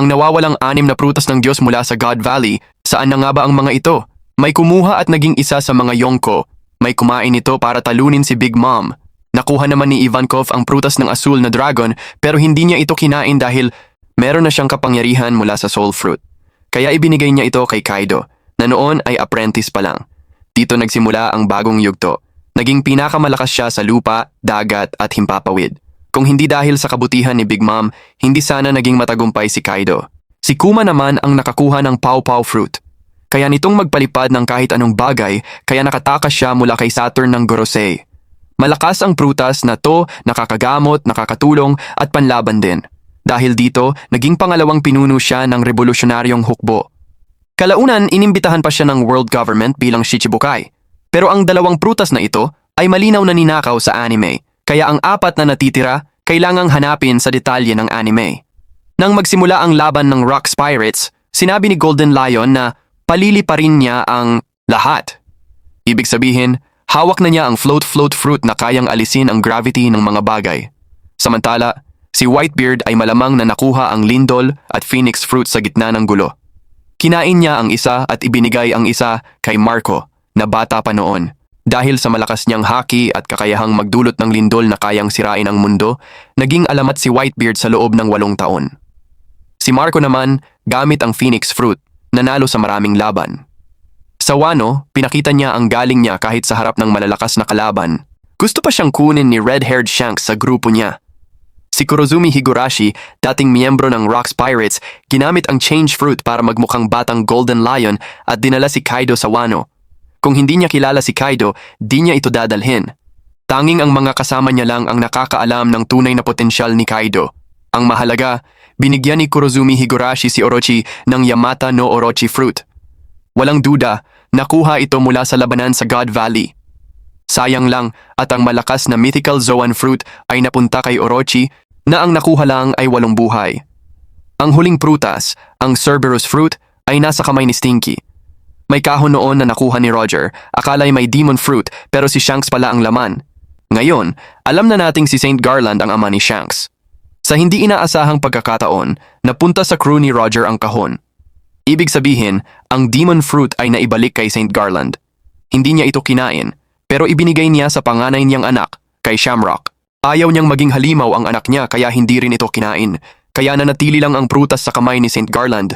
Ang nawawalang anim na prutas ng Diyos mula sa God Valley, saan na nga ba ang mga ito? May kumuha at naging isa sa mga yongko. May kumain ito para talunin si Big Mom. Nakuha naman ni Ivankov ang prutas ng asul na dragon pero hindi niya ito kinain dahil meron na siyang kapangyarihan mula sa soul fruit. Kaya ibinigay niya ito kay Kaido, na noon ay apprentice pa lang. Dito nagsimula ang bagong yugto. Naging pinakamalakas siya sa lupa, dagat at himpapawid. Kung hindi dahil sa kabutihan ni Big Mom, hindi sana naging matagumpay si Kaido. Si Kuma naman ang nakakuha ng Pau Pau fruit. Kaya nitong magpalipad ng kahit anong bagay, kaya nakatakas siya mula kay Saturn ng Gorosei. Malakas ang prutas na to, nakakagamot, nakakatulong at panlaban din. Dahil dito, naging pangalawang pinuno siya ng revolusyonaryong hukbo. Kalaunan, inimbitahan pa siya ng world government bilang Shichibukai. Pero ang dalawang prutas na ito ay malinaw na ninakaw sa anime, kaya ang apat na natitira kailangang hanapin sa detalye ng anime. Nang magsimula ang laban ng Rocks Pirates, sinabi ni Golden Lion na palili pa rin niya ang lahat. Ibig sabihin, hawak na niya ang float-float fruit na kayang alisin ang gravity ng mga bagay. Samantala, si Whitebeard ay malamang na nakuha ang lindol at phoenix fruit sa gitna ng gulo. Kinain niya ang isa at ibinigay ang isa kay Marco na bata pa noon. Dahil sa malakas niyang haki at kakayahang magdulot ng lindol na kayang sirain ang mundo, naging alamat si Whitebeard sa loob ng walong taon. Si Marco naman, gamit ang phoenix fruit, nanalo sa maraming laban. Sa Wano, pinakita niya ang galing niya kahit sa harap ng malalakas na kalaban. Gusto pa siyang kunin ni red-haired Shanks sa grupo niya. Si Kurozumi Higurashi, dating miyembro ng Rocks Pirates, ginamit ang change fruit para magmukhang batang Golden Lion at dinala si Kaido sa Wano. Kung hindi niya kilala si Kaido, di niya ito dadalhin. Tanging ang mga kasama niya lang ang nakakaalam ng tunay na potensyal ni Kaido. Ang mahalaga, binigyan ni Kurozumi Higurashi si Orochi ng Yamata no Orochi fruit. Walang duda, nakuha ito mula sa labanan sa God Valley. Sayang lang at ang malakas na mythical Zoan fruit ay napunta kay Orochi na ang nakuha lang ay walong buhay. Ang huling prutas, ang Cerberus fruit, ay nasa kamay ni Stinky. May kahon noon na nakuha ni Roger, akala'y may demon fruit pero si Shanks pala ang laman. Ngayon, alam na nating si Saint Garland ang ama ni Shanks. Sa hindi inaasahang pagkakataon, napunta sa crew ni Roger ang kahon. Ibig sabihin, ang demon fruit ay naibalik kay Saint Garland. Hindi niya ito kinain, pero ibinigay niya sa panganay niyang anak, kay Shamrock. Ayaw niyang maging halimaw ang anak niya kaya hindi rin ito kinain, kaya nanatili lang ang prutas sa kamay ni Saint Garland